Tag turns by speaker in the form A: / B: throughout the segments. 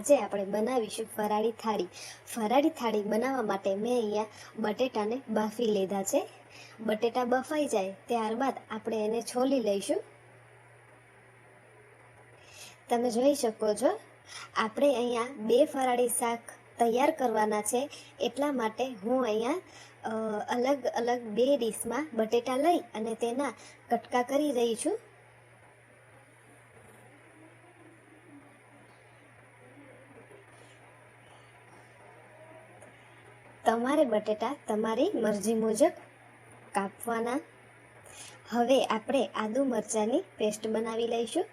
A: આજે આપણે બનાવીશું ફરાળી થાળી. ફરાળી થાળી બનાવવા માટે મેં અહીંયા બટેટાને બાફી લીધા છે. બટેટા બફાઈ જાય ત્યારબાદ આપણે એને છોલી લઈશું. તમે જોઈ શકો છો, આપણે અહીંયા બે ફરાળી શાક તૈયાર કરવાના છે. એટલા માટે હું અહીંયા અલગ અલગ બે ડીશમાં બટેટા લઈ અને તેના કટકા કરી રહી છું. તમારે બટેટા તમારી મરજી મુજબ કાપવાના. હવે આપણે આદુ મરચાંની પેસ્ટ બનાવી લઈશું.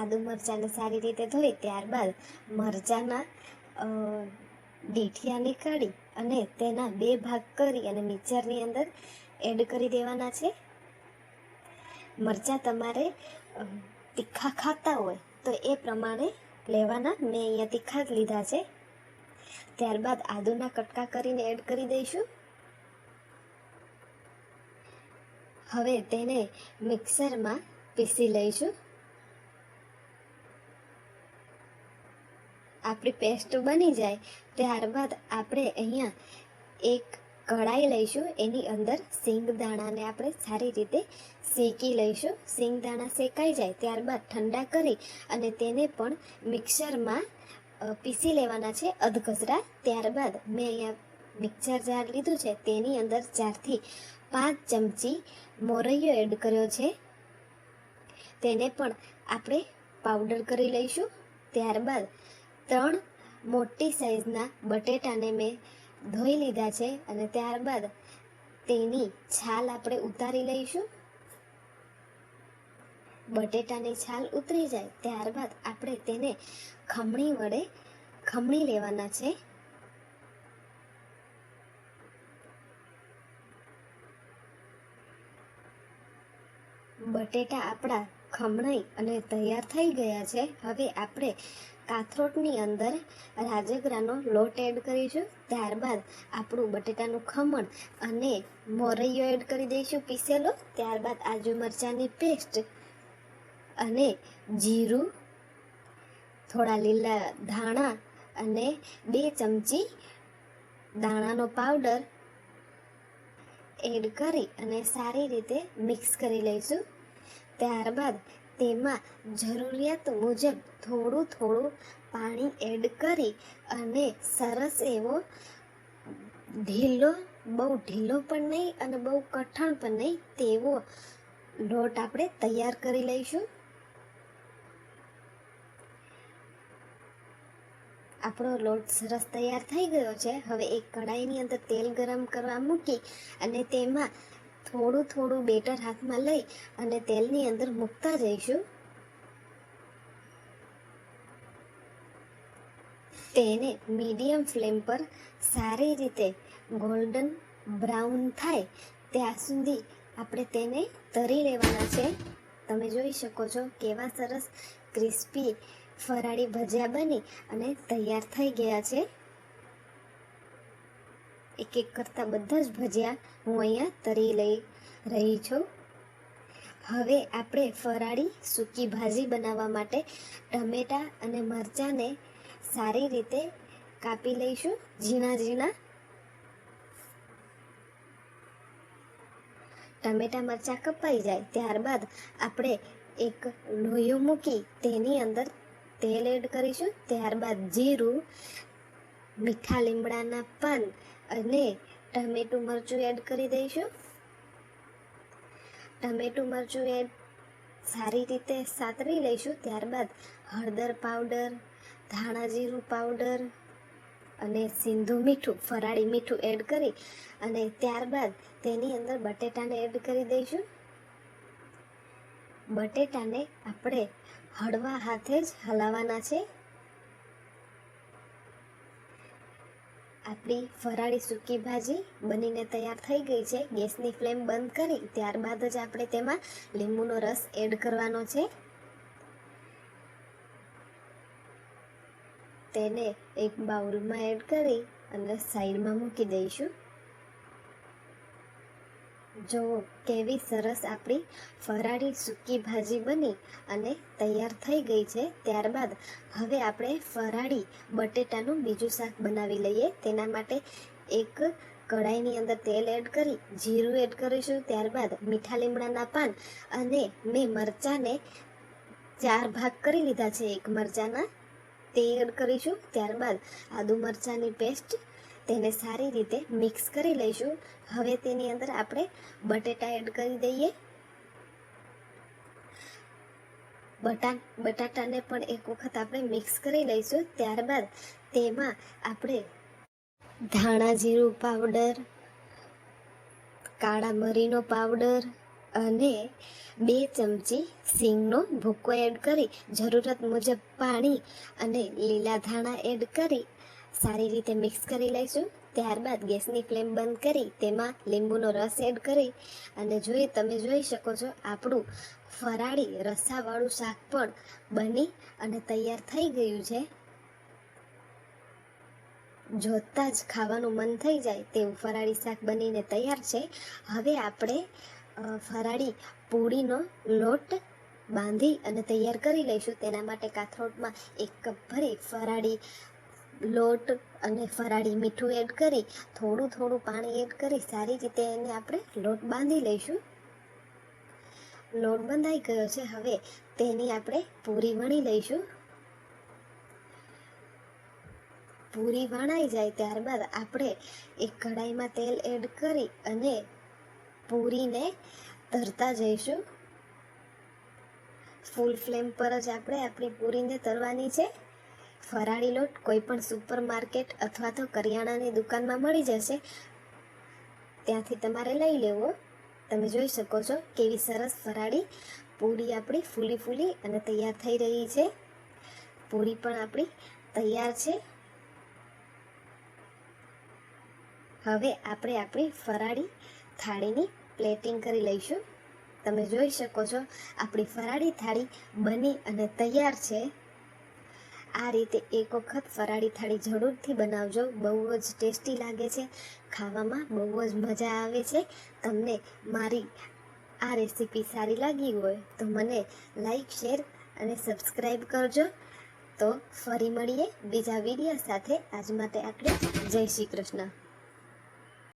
A: આદુ મરચાંને સારી રીતે ધોઈ ત્યારબાદ મરચાંના ડીઠિયા નીકાળી અને તેના બે ભાગ કરી અને મિક્સરની અંદર એડ કરી દેવાના છે. મરચાં તમારે તીખા ખાતા હોય તો એ પ્રમાણે લેવાના. મેં અહીંયા તીખા જ લીધા છે. ત્યારબાદ આદુના કટકા કરીને એડ કરી દઈશું. હવે તેને મિક્સરમાં પીસી લઈશું. આપણી પેસ્ટ બની જાય, ત્યારબાદ આપણે અહીંયા એક કઢાઈ લઈશું, એની અંદર સિંગ દાણાને આપણે સારી રીતે શેકી લઈશું. સિંગ દાણા શેકાઈ જાય, ત્યારબાદ ઠંડા કરી અને તેને પણ મિક્સરમાં પીસી લેવાના છે અધકચરા. ત્યારબાદ મેં અહીંયા મિક્સર જાર લીધું છે. તેની અંદર ચારથી પાંચ ચમચી મોરૈયો એડ કર્યો છે. તેને પણ આપણે પાવડર કરી લઈશું. ત્યારબાદ ત્રણ મોટી સાઈઝના બટેટાને મેં ધોઈ લીધા છે અને ત્યારબાદ તેની છાલ આપણે ઉતારી લઈશું. બટેટાની છાલ ઉતરી જાય, ત્યારબાદ આપણે તેને ખમણી વડે ખમણી લેવાના છે. બટેટા આપણા ખમણાઈ અને તૈયાર થઈ ગયા છે. હવે આપણે કાથરોટની અંદર રાજગરાનો લોટ એડ કરીશું. ત્યારબાદ આપણું બટેટાનું ખમણ અને મોરૈયો એડ કરી દઈશું પીસેલો. ત્યારબાદ આજુ મરચાંની પેસ્ટ અને જીરું, થોડા લીલા ધાણા અને બે ચમચી દાણાનો પાવડર એડ કરી અને સારી રીતે મિક્સ કરી લઈશું. ત્યારબાદ તેમાં જરૂરિયાત મુજબ થોડું થોડું પાણી એડ કરી અને સરસ એવો ઢીલો, બહુ ઢીલો પણ નહીં અને બહુ કઠણ પણ નહીં તેવો લોટ આપણે તૈયાર કરી લઈશું. આપણો લોટ સરસ તૈયાર થઈ ગયો છે. હવે એક કઢાઈની અંદર તેલ ગરમ કરવા મૂકી અને તેમાં થોડું થોડું બેટર હાથમાં લઈ અને તેલની અંદર મૂકતા જઈશું. તેને મીડિયમ ફ્લેમ પર સારી રીતે ગોલ્ડન બ્રાઉન થાય ત્યાં સુધી આપણે તેને તરી લેવાના છે. તમે જોઈ શકો છો કેવા સરસ ક્રિસ્પી ફરાળી ભજીયા બની અને તૈયાર થઈ ગયા છે. એક એક કરતાં બધા જ ભજીયા હું અહીંયા તરી લઈ રહી છું. હવે આપણે ફરાળી સૂકી ભાજી બનાવવા માટે ટમેટાં અને મરચાંને સારી રીતે કાપી લઈશું ઝીણા ઝીણા. ટમેટા મરચાં કપાઈ જાય ત્યારબાદ આપણે એક લોહીઓ મૂકી તેની અંદર તેલ એડ કરીશું. ત્યારબાદ જીરું, મીઠા લીમડાના પાન અને ટમેટું મરચું એડ કરી દઈશું. ટમેટું મરચું એડ સારી રીતે સાતરી લઈશું. ત્યારબાદ હળદર પાવડર ધાણા જીરું પાવડર અને સિંધુ મીઠું, ફરાળી મીઠું એડ કરી અને ત્યારબાદ તેની અંદર બટેટાને એડ કરી દઈશું. બટેટાને આપણે હળવા હાથે જ હલાવવાના છે. આપણી ફરાળી સૂકી ભાજી બનીને તૈયાર થઈ ગઈ છે. ગેસની ફ્લેમ બંધ કરી ત્યારબાદ જ આપણે તેમાં લીંબુનો રસ એડ કરવાનો છે. તેને એક બાઉલમાં એડ કરી અને સાઈડમાં મૂકી દઈશું. જો કેવી સરસ આપણી ફરાળી સૂકી ભાજી બની અને તૈયાર થઈ ગઈ છે, ત્યારબાદ હવે આપણે ફરાળી બટેટાનું બીજું શાક બનાવી લઈએ. તેના માટે એક કઢાઈની અંદર તેલ એડ કરી, જીરું એડ કરીશું, ત્યારબાદ મીઠા લીમડાના પાન અને મેં મરચાંને ચાર ભાગ કરી લીધા છે. એક મરચાંના તે એડ કરીશું, ત્યારબાદ આદુ મરચાંની પેસ્ટ તેને સારી રીતે મિક્સ કરી લઈશું. હવે તેની અંદર આપણે બટેટા એડ કરી દઈએ. બટા, બટાટાને પણ એક વખત આપણે મિક્સ કરી લઈશું. ત્યારબાદ તેમાં આપણે ધાણા જીરું પાવડર કાળા મરીનો પાવડર અને બે ચમચી સિંગનો ભૂકો એડ કરી. જરૂરત મુજબ પાણી અને લીલા ધાણા એડ કરી સારી રીતે મિક્સ કરી લઈશું. ત્યારબાદ ગેસની ફ્લેમ બંધ કરી, તેમાં લીંબુનો રસ એડ કરી અને જોઈ તમે જોઈ શકો છો, આપણું ફરાળી રસાવાળું શાક પણ બની અને તૈયાર થઈ ગયું છે. જોતાં જ ખાવાનું મન થઈ જાય તેવું ફરાળી શાક બનીને તૈયાર છે. હવે આપણે ફરાળી પૂરીનો લોટ બાંધી અને તૈયાર કરી લઈશું. તેના માટે કાથરોટમાં એક કપ ભરી ફરાળી લોટ અને ફરાળી મીઠું એડ કરી, થોડું થોડું પાણી એડ કરી, સારી રીતે એને આપણે લોટ બાંધી લઈશું. લોટ બંધાઈ ગયો છે, હવે તેની આપણે પૂરી વણી લઈશું. પૂરી વણાઈ જાય ત્યારબાદ આપણે એક કઢાઈમાં તેલ એડ કરી અને પૂરીને તરતા જઈશું. ફૂલ ફ્લેમ પર જ આપણે આપણી પૂરીને તરવાની છે. ફરાળી લોટ કોઈ પણ સુપર માર્કેટ અથવા તો કરિયાણાની દુકાનમાં મળી જશે. ત્યાંથી તમારે લઈ લેવો. તમે જોઈ શકો છો કેવી સરસ ફરાળી પૂરી આપણી ફૂલી ફૂલી અને તૈયાર થઈ રહી છે. પૂરી પણ આપણી તૈયાર છે. હવે આપણે આપણી ફરાળી થાળીની પ્લેટિંગ કરી લઈશું. તમે જોઈ શકો છો આપણી ફરાળી થાળી બની અને તૈયાર છે. આ રીતે એક વખત ફરાળી થાળી જરૂરથી બનાવજો. બહુ જ ટેસ્ટી લાગે છે. ખાવામાં બહુ જ મજા આવે છે. તમને મારી આ રેસીપી સારી લાગી હોય તો મને લાઈક, શેર અને સબસ્ક્રાઈબ કરજો. તો ફરી મળીએ બીજા વીડિયો સાથે. આજ માટે આપણે જય શ્રી કૃષ્ણ.